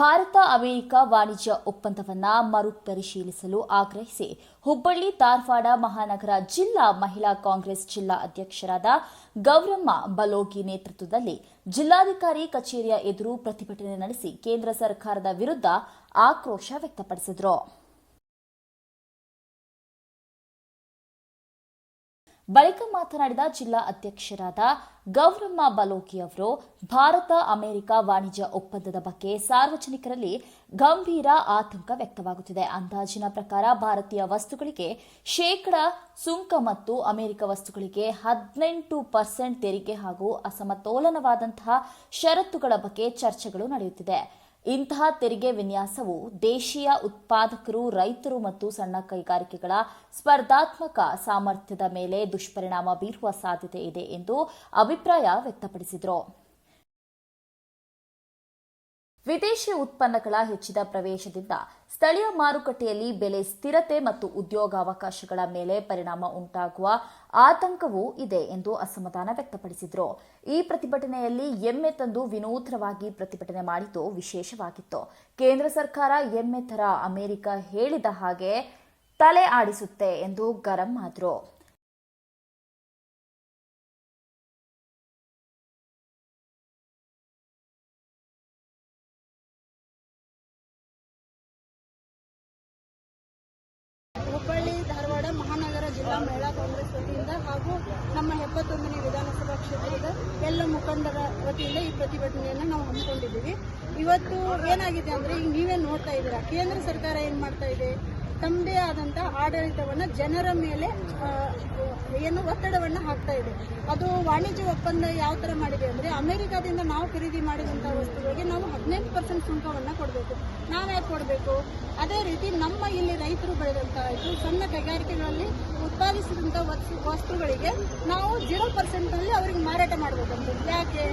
Bharat America ವಾಣಿಜ್ಯ ಒಪ್ಪಂದವನ್ನು ಮರುಪರಿಶೀಲಿಸಲು ಆಗ್ರಹಿಸಿ ಹುಬ್ಬಳ್ಳಿ, ಧಾರವಾಡ ಮಹಾನಗರ ಜಿಲ್ಲಾ ಮಹಿಳಾ ಕಾಂಗ್ರೆಸ್ ಜಿಲ್ಲಾ ಅಧ್ಯಕ್ಷರಾದ ಗೌರಮ್ಮ ಬಲೋಗಿ ನೇತೃತ್ವದಲ್ಲಿ ಜಿಲ್ಲಾಧಿಕಾರಿ ಕಚೇರಿಯ ಎದುರು ಪ್ರತಿಭಟನೆ ನಡೆಸಿ ಕೇಂದ್ರ ಸರ್ಕಾರದ ವಿರುದ್ಧ ಆಕ್ರೋಶ ವ್ಯಕ್ತಪಡಿಸಿದರು. ಬಳಿಕ ಮಾತನಾಡಿದ ಜಿಲ್ಲಾ ಅಧ್ಯಕ್ಷರಾದ ಗೌರಮ್ಮ ಬಲೋಕಿ ಅವರು, ಭಾರತ ಅಮೆರಿಕ ವಾಣಿಜ್ಯ ಒಪ್ಪಂದದ ಬಗ್ಗೆ ಸಾರ್ವಜನಿಕರಲ್ಲಿ ಗಂಭೀರ ಆತಂಕ ವ್ಯಕ್ತವಾಗುತ್ತಿದೆ. ಅಂದಾಜಿನ ಪ್ರಕಾರ ಭಾರತೀಯ ವಸ್ತುಗಳಿಗೆ ಶೇಕಡ ಸುಂಕ ಮತ್ತು ಅಮೆರಿಕ ವಸ್ತುಗಳಿಗೆ ಹದಿನೆಂಟು ಪರ್ಸೆಂಟ್ ತೆರಿಗೆ ಹಾಗೂ ಅಸಮತೋಲನವಾದಂತಹ ಷರತ್ತುಗಳ ಬಗ್ಗೆ ಚರ್ಚೆಗಳು ನಡೆಯುತ್ತಿದೆ. ಇಂತಹ ತೆರಿಗೆ ವಿನ್ಯಾಸವು ದೇಶೀಯ ಉತ್ಪಾದಕರು, ರೈತರು ಮತ್ತು ಸಣ್ಣ ಕೈಗಾರಿಕೆಗಳ ಸ್ಪರ್ಧಾತ್ಮಕ ಸಾಮರ್ಥ್ಯದ ಮೇಲೆ ದುಷ್ಪರಿಣಾಮ ಬೀರುವ ಸಾಧ್ಯತೆ ಇದೆ ಎಂದು ಅಭಿಪ್ರಾಯ ವ್ಯಕ್ತಪಡಿಸಿದರು. ವಿದೇಶಿ ಉತ್ಪನ್ನಗಳ ಹೆಚ್ಚಿದ ಪ್ರವೇಶದಿಂದ ಸ್ಥಳೀಯ ಮಾರುಕಟ್ಟೆಯಲ್ಲಿ ಬೆಲೆ ಸ್ಥಿರತೆ ಮತ್ತು ಉದ್ಯೋಗಾವಕಾಶಗಳ ಮೇಲೆ ಪರಿಣಾಮ ಉಂಟಾಗುವ ಆತಂಕವೂ ಇದೆ ಎಂದು ಅಸಮಾಧಾನ ವ್ಯಕ್ತಪಡಿಸಿದರು. ಈ ಪ್ರತಿಭಟನೆಯಲ್ಲಿ ಎಮ್ಮೆ ತಂದು ವಿನೂತನವಾಗಿ ಪ್ರತಿಭಟನೆ ಮಾಡಿದ್ದು ವಿಶೇಷವಾಗಿತ್ತು. ಕೇಂದ್ರ ಸರ್ಕಾರ ಎಮ್ಮೆ ತರ ಅಮೆರಿಕ ಹೇಳಿದ ಹಾಗೆ ತಲೆ ಆಡಿಸುತ್ತೆ ಎಂದು ಗರಂ ಆದರು. ಜಿಲ್ಲಾ ಮಹಿಳಾ ಕಾಂಗ್ರೆಸ್ ವತಿಯಿಂದ ಹಾಗೂ ನಮ್ಮ ಎಪ್ಪತ್ತೊಂದನೇ ವಿಧಾನಸಭಾ ಕ್ಷೇತ್ರದ ಎಲ್ಲ ಮುಖಂಡರ ವತಿಯಿಂದ ಈ ಪ್ರತಿಭಟನೆಯನ್ನು ನಾವು ಹಮ್ಮಿಕೊಂಡಿದ್ದೀವಿ. ಇವತ್ತು ಏನಾಗಿದೆ ಅಂದ್ರೆ ಈಗ ನೀವೇ ನೋಡ್ತಾ ಇದ್ದೀರಾ, ಕೇಂದ್ರ ಸರ್ಕಾರ ಏನು ಮಾಡ್ತಾ ಇದೆ? ತಮ್ಮದೇ ಆದಂತಹ ಆಡಳಿತವನ್ನ ಜನರ ಮೇಲೆ ಏನು ಒತ್ತಡವನ್ನ ಹಾಕ್ತಾ ಇದೆ. ಅದು ವಾಣಿಜ್ಯ ಒಪ್ಪಂದ ಯಾವ ತರ ಮಾಡಿದೆ ಅಂದರೆ, ಅಮೆರಿಕಾದಿಂದ ನಾವು ಖರೀದಿ ಮಾಡಿದಂತಹ ವಸ್ತುಗಳಿಗೆ ನಾವು ಹದಿನೆಂಟು ಪರ್ಸೆಂಟ್ ಸುಂಕವನ್ನ ಕೊಡಬೇಕು. ನಾವು ಯಾಕೆ ಕೊಡಬೇಕು? ಅದೇ ರೀತಿ ನಮ್ಮ ಇಲ್ಲಿ ರೈತರು ಬೆಳೆದಂತಹ ಇದು ಸಣ್ಣ ಕೈಗಾರಿಕೆಗಳಲ್ಲಿ ಉತ್ಪಾದಿಸಿದಂಥ ವಸ್ತು, ವಸ್ತುಗಳಿಗೆ ನಾವು ಜೀರೋ ಪರ್ಸೆಂಟ್ನಲ್ಲಿ ಅವರಿಗೆ ಮಾರಾಟ ಮಾಡಬೇಕಂತ. ಯಾಕೆ?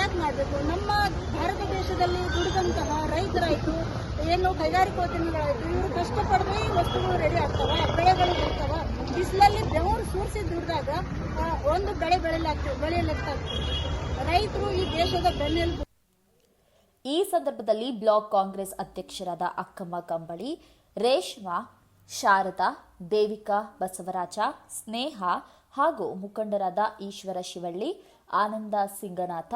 ಯಾಕೆ ಮಾಡಬೇಕು? ನಮ್ಮ ಭಾರತ ದೇಶದಲ್ಲಿ ದುಡಿದಂತಹ ರೈತರಾಯಿತು, ಏನು ಕೈಗಾರಿಕೋದ್ಯಮಿಗಳಾಯ್ತು, ಇವರು ಕಷ್ಟಪಡದೆ ವಸ್ತುಗಳು ರೆಡಿ ಆಗ್ತಾವ? ಬೆಳೆಗಳು ಬರ್ತಾವ? ಬಿಸಿಲಲ್ಲಿ ಬೆವರು ಸೂರಿಸಿ ದುಡ್ದಾಗ ಒಂದು ಬೆಳೆ ಬೆಳೆಯಲಾಗ್ತದೆ ಬೆಳೆಯಲಾಗ್ತದೆ ರೈತರು ಈ ದೇಶದ ಬೆನ್ನೆಲುಬು. ಈ ಸಂದರ್ಭದಲ್ಲಿ ಬ್ಲಾಕ್ ಕಾಂಗ್ರೆಸ್ ಅಧ್ಯಕ್ಷರಾದ ಅಕ್ಕಮ್ಮ ಕಂಬಳಿ, ರೇಷ್ಮಾ, ಶಾರದಾ, ದೇವಿಕಾ ಬಸವರಾಜ, ಸ್ನೇಹ ಹಾಗೂ ಮುಖಂಡರಾದ ಈಶ್ವರ ಶಿವಳ್ಳಿ, ಆನಂದ ಸಿಂಗನಾಥ,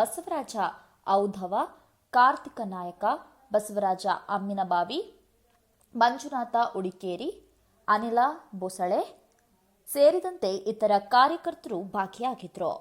ಬಸವರಾಜ ಔಧವ, ಕಾರ್ತಿಕ ನಾಯಕ, ಬಸವರಾಜ ಅಮ್ಮಿನಬಾವಿ ಮಂಜುನಾಥ ಉಡಿಕೇರಿ ಅನಿಲ ಬೊಸಳೆ ಸೇರಿದಂತೆ ಇತರ ಕಾರ್ಯಕರ್ತರು ಭಾಗಿಯಾಗಿದ್ದರು